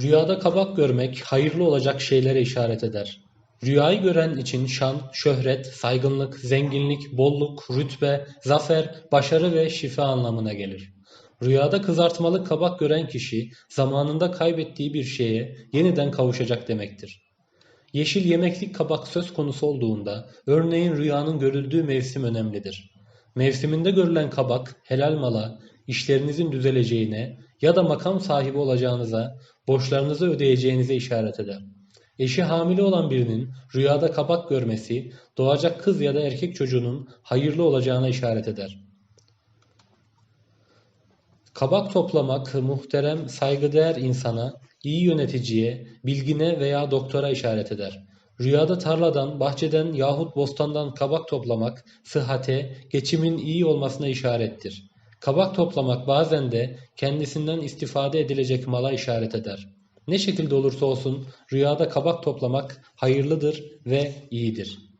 Rüyada kabak görmek hayırlı olacak şeylere işaret eder. Rüyayı gören için şan, şöhret, saygınlık, zenginlik, bolluk, rütbe, zafer, başarı ve şifa anlamına gelir. Rüyada kızartmalı kabak gören kişi zamanında kaybettiği bir şeye yeniden kavuşacak demektir. Yeşil yemeklik kabak söz konusu olduğunda örneğin rüyanın görüldüğü mevsim önemlidir. Mevsiminde görülen kabak helal mala, işlerinizin düzeleceğine ya da makam sahibi olacağınıza, borçlarınızı ödeyeceğinize işaret eder. Eşi hamile olan birinin rüyada kabak görmesi doğacak kız ya da erkek çocuğunun hayırlı olacağına işaret eder. Kabak toplamak muhterem, saygıdeğer insana, iyi yöneticiye, bilgine veya doktora işaret eder. Rüyada tarladan, bahçeden yahut bostandan kabak toplamak sıhhate, geçimin iyi olmasına işarettir. Kabak toplamak bazen de kendisinden istifade edilecek mala işaret eder. Ne şekilde olursa olsun rüyada kabak toplamak hayırlıdır ve iyidir.